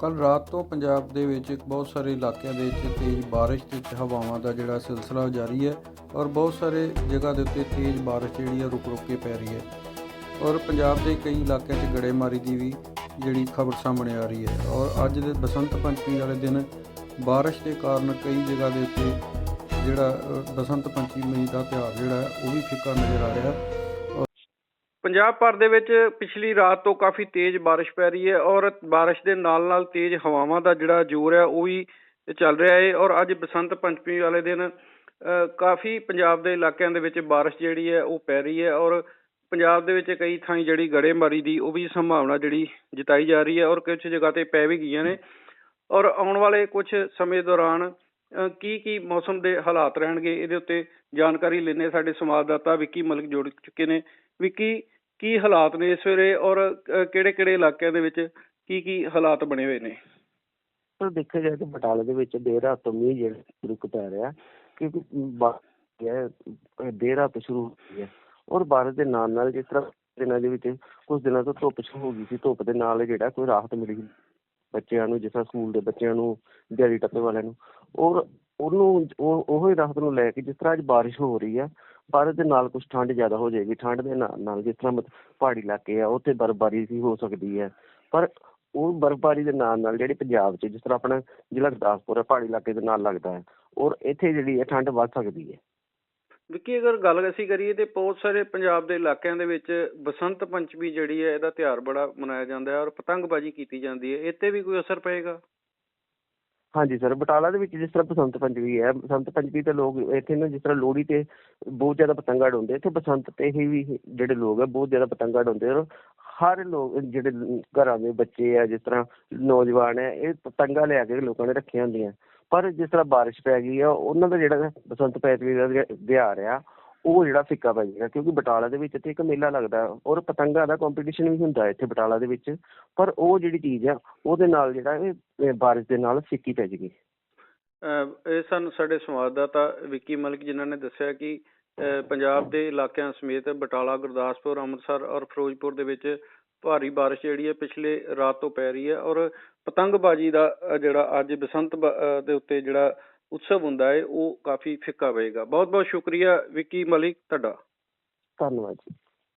ਕੱਲ ਰਾਤ ਤੋਂ ਪੰਜਾਬ ਦੇ ਵਿੱਚ ਬਹੁਤ ਸਾਰੇ ਇਲਾਕਿਆਂ ਦੇ ਵਿੱਚ ਤੇਜ਼ ਬਾਰਿਸ਼ ਤੇ ਹਵਾਵਾਂ ਦਾ ਜਿਹੜਾ ਸਿਲਸਿਲਾ ਜਾਰੀ ਹੈ ਔਰ ਬਹੁਤ ਸਾਰੇ ਜਗ੍ਹਾ ਦੇ ਉੱਤੇ ਤੇਜ਼ ਬਾਰਿਸ਼ ਜਿਹੜੀ ਹੈ ਰੁਕ ਰੁਕ ਕੇ ਪੈ ਰਹੀ ਹੈ। ਔਰ ਪੰਜਾਬ ਦੇ ਕਈ ਇਲਾਕਿਆਂ 'ਚ ਗੜੇਮਾਰੀ ਦੀ ਵੀ ਜਿਹੜੀ ਖਬਰ ਸਾਹਮਣੇ ਆ ਰਹੀ ਹੈ ਔਰ ਅੱਜ ਦੇ ਬਸੰਤ ਪੰਚਮੀ ਵਾਲੇ ਦਿਨ ਬਾਰਿਸ਼ ਦੇ ਕਾਰਨ ਕਈ ਜਗ੍ਹਾ ਦੇ ਉੱਤੇ ਜਿਹੜਾ ਬਸੰਤ ਪੰਚਮੀ ਦਾ ਤਿਉਹਾਰ ਜਿਹੜਾ, ਉਹ ਵੀ ਫਿੱਕਾ ਨਜ਼ਰ ਆ ਰਿਹਾ। ਪੰਜਾਬ ਭਰ ਦੇ ਵਿੱਚ ਪਿਛਲੀ ਰਾਤ ਤੋਂ ਕਾਫੀ ਤੇਜ਼ ਬਾਰਿਸ਼ ਪੈ ਰਹੀ ਹੈ ਔਰ ਬਾਰਿਸ਼ ਦੇ ਨਾਲ-ਨਾਲ ਤੇਜ਼ ਹਵਾਵਾਂ ਦਾ ਜਿਹੜਾ ਜ਼ੋਰ ਹੈ ਉਹ ਵੀ ਚੱਲ ਰਿਹਾ ਹੈ ਔਰ ਅੱਜ ਬਸੰਤ ਪੰਚਮੀ ਵਾਲੇ ਦਿਨ ਕਾਫੀ ਪੰਜਾਬ ਦੇ ਇਲਾਕਿਆਂ ਦੇ ਵਿੱਚ ਬਾਰਿਸ਼ ਜਿਹੜੀ ਹੈ ਉਹ ਪੈ ਰਹੀ ਹੈ ਔਰ ਪੰਜਾਬ ਦੇ ਵਿੱਚ ਕਈ ਥਾਈਂ ਜਿਹੜੀ ਗੜੇਮਾਰੀ ਦੀ ਉਹ ਵੀ ਸੰਭਾਵਨਾ ਜਿਹੜੀ ਜਤਾਈ ਜਾ ਰਹੀ ਹੈ ਔਰ ਕੁਝ ਜਗ੍ਹਾ ਤੇ ਪੈ ਵੀ ਗਈਆਂ ਨੇ ਔਰ ਆਉਣ ਵਾਲੇ ਕੁਝ ਸਮੇਂ ਦੌਰਾਨ ਕੀ ਕੀ ਮੌਸਮ ਦੇ ਹਾਲਾਤ ਰਹਿਣਗੇ, ਇਹਦੇ ਉੱਤੇ ਜਾਣਕਾਰੀ ਲੈਣੇ ਸਾਡੇ ਸੰਵਾਦਦਾਤਾ ਵਿੱਕੀ ਮਲਿਕ ਜੁੜ ਚੁੱਕੇ ਨੇ। ਵਿੱਕੀ ਕੀ ਹਾਲਾਤ ਨੇ ਇਸ ਵੇਲੇ ਔਰ ਕਿਹੜੇ ਕਿਹੜੇ ਇਲਾਕਿਆਂ ਦੇ ਵਿੱਚ ਕੀ ਕੀ ਹਾਲਾਤ ਬਣੇ ਹੋਏ ਨੇ? ਪਰ ਦੇਖਿਆ ਜਾਏ ਤਾਂ ਬਟਾਲੇ ਦੇ ਵਿੱਚ ਦੇਰ ਰਾਤ ਤੋਂ ਮੀਂਹ ਜਿਹੜਾ ਰੁਕ ਪੈ ਰਿਹਾ ਕਿਉਂਕਿ ਬਾਰਿਸ਼ ਦੇਰ ਰਾਤ ਸ਼ੁਰੂ ਹੋਈ ਹੈ ਔਰ ਬਾਰਿਸ਼ ਦੇ ਨਾਲ ਨਾਲ ਜਿਸ ਤਰ੍ਹਾਂ ਦਿਨਾਂ ਦੇ ਵਿੱਚ ਕੁਝ ਦਿਨਾਂ ਤੋਂ ਧੁੱਪ ਸ਼ੁਰੂ ਹੋ ਗਈ ਸੀ, ਧੁੱਪ ਦੇ ਨਾਲ ਜਿਹੜਾ ਕੋਈ ਰਾਹਤ ਮਿਲੀ ਬੱਚਿਆਂ ਨੂੰ, ਜਿਸ ਤਰ੍ਹਾਂ ਸਕੂਲ ਦੇ ਬੱਚਿਆਂ ਨੂੰ, ਦਿਹਾੜੀ ਟੱਪੇ ਵਾਲਿਆਂ ਨੂੰ, ਔਰ ਉਹਨੂੰ, ਉਹ ਹੀ ਰਾਹਤ ਨੂੰ ਲੈ ਕੇ ਜਿਸ ਤਰ੍ਹਾਂ ਅੱਜ ਬਾਰਿਸ਼ ਹੋ ਰਹੀ ਹੈ ਬਾਰਿਸ਼ ਦੇ ਨਾਲ ਕੁਝ ਠੰਡ ਜ਼ਿਆਦਾ ਹੋ ਜਾਏਗੀ, ਠੰਡ ਦੇ ਨਾਲ ਨਾਲ ਜਿਸ ਤਰ੍ਹਾਂ ਪਹਾੜੀ ਇਲਾਕੇ ਆ, ਉੱਥੇ ਬਰਫ਼ਬਾਰੀ ਵੀ ਹੋ ਸਕਦੀ ਹੈ ਪਰ ਉਹ ਬਰਫ਼ਬਾਰੀ ਦੇ ਨਾਲ ਨਾਲ ਜਿਹੜੀ ਪੰਜਾਬ 'ਚ, ਜਿਸ ਤਰ੍ਹਾਂ ਆਪਣਾ ਜ਼ਿਲ੍ਹਾ ਗੁਰਦਾਸਪੁਰ ਹੈ ਪਹਾੜੀ ਇਲਾਕੇ ਦੇ ਨਾਲ ਲੱਗਦਾ ਹੈ, ਔਰ ਇੱਥੇ ਜਿਹੜੀ ਹੈ ਠੰਡ ਵੱਧ ਸਕਦੀ ਹੈ। ਵਿੱਕੀ, ਅਗਰ ਗੱਲ ਅਸੀਂ ਕਰੀਏ ਤੇ ਬਹੁਤ ਸਾਰੇ ਪੰਜਾਬ ਦੇ ਇਲਾਕਿਆਂ ਦੇ ਵਿੱਚ ਬਸੰਤ ਪੰਚਮੀ ਜਿਹੜੀ ਹੈ, ਇਹਦਾ ਤਿਉਹਾਰ ਬੜਾ ਮਨਾਇਆ ਜਾਂਦਾ ਹੈ ਔਰ ਪਤੰਗਬਾਜ਼ੀ ਕੀਤੀ ਜਾਂਦੀ ਹੈ। ਇੱਥੇ ਵੀ ਕੋਈ ਅਸਰ ਪਏਗਾ? ਹਾਂਜੀ ਸਰ, ਬਟਾਲਾ ਦੇ ਵਿੱਚ ਜਿਸ ਤਰ੍ਹਾਂ ਬਸੰਤ ਪੰਚਮੀ ਹੈ, ਬਸੰਤ ਪੰਚਮੀ ਤੇ ਲੋਕ ਇੱਥੇ ਨਾ ਜਿਸ ਤਰ੍ਹਾਂ ਲੋਹੜੀ ਤੇ ਬਹੁਤ ਜ਼ਿਆਦਾ ਪਤੰਗਾਂ ਉਡਾਉਂਦੇ ਇੱਥੇ ਬਸੰਤ ਤੇ ਹੀ ਵੀ ਜਿਹੜੇ ਲੋਕ ਹੈ ਬਹੁਤ ਜ਼ਿਆਦਾ ਪਤੰਗਾਂ ਉਡਾਉਂਦੇ ਔਰ ਹਰ ਲੋਕ ਜਿਹੜੇ ਘਰਾਂ ਦੇ ਬੱਚੇ ਆ, ਜਿਸ ਤਰ੍ਹਾਂ ਨੌਜਵਾਨ ਹੈ, ਇਹ ਪਤੰਗਾਂ ਲਿਆ ਕੇ ਲੋਕਾਂ ਨੇ ਰੱਖੀਆਂ ਹੁੰਦੀਆਂ। ਪਰ ਜਿਸ ਤਰ੍ਹਾਂ ਬਾਰਿਸ਼ ਪੈ ਗਈ ਆ, ਉਹਨਾਂ ਦਾ ਜਿਹੜਾ ਬਸੰਤ ਪੰਚਮੀ ਦਾ ਜਿਹੜਾ ਤਿਉਹਾਰ ਆ, ਉਹ ਜਿਹੜਾ ਫਿੱਕਾ ਪੈ ਜਾਏਗਾ, ਕਿਉਂਕਿ ਬਟਾਲਾ ਦੇ ਵਿੱਚ ਤੇ ਇੱਕ ਮੇਲਾ ਲੱਗਦਾ ਔਰ ਪਤੰਗਾਂ ਦਾ ਕੰਪੀਟੀਸ਼ਨ ਵੀ ਹੁੰਦਾ ਇੱਥੇ ਬਟਾਲਾ ਦੇ ਵਿੱਚ, ਪਰ ਉਹ ਜਿਹੜੀ ਚੀਜ਼ ਆ, ਉਹਦੇ ਨਾਲ ਜਿਹੜਾ ਇਹ ਬਾਰਿਸ਼ ਦੇ ਨਾਲ ਫਿੱਕੀ ਪੈ ਜਾਏਗੀ ਅਹ, ਇਹ ਸਾਨੂੰ ਸਾਡੇ ਸੰਵਾਦਦਾਤਾ ਵਿੱਕੀ ਮਲਿਕ ਜਿਨ੍ਹਾਂ ਨੇ ਦੱਸਿਆ ਕਿ ਪੰਜਾਬ ਦੇ ਇਲਾਕਿਆਂ ਸਮੇਤ ਬਟਾਲਾ, ਗੁਰਦਾਸਪੁਰ, ਅੰਮ੍ਰਿਤਸਰ ਔਰ ਫਿਰੋਜ਼ਪੁਰ ਦੇ ਵਿੱਚ ਭਾਰੀ ਬਾਰਿਸ਼ ਜਿਹੜੀ ਹੈ ਪਿਛਲੇ ਰਾਤ ਤੋਂ ਪੈ ਰਹੀ ਹੈ ਔਰ ਪਤੰਗਬਾਜ਼ੀ ਦਾ ਜਿਹੜਾ ਅੱਜ ਬਸੰਤ ਦੇ ਉੱਤੇ ਜਿਹੜਾ ਉਤਸਵ ਹੁੰਦਾ ਹੈ, ਉਹ ਕਾਫੀ ਫਿੱਕਾ ਪਏਗਾ। ਬਹੁਤ ਬਹੁਤ ਸ਼ੁਕਰੀਆ, ਵਿੱਕੀ ਮਲਿਕ, ਤੁਹਾਡਾ। ਧੰਨਵਾਦ ਜੀ।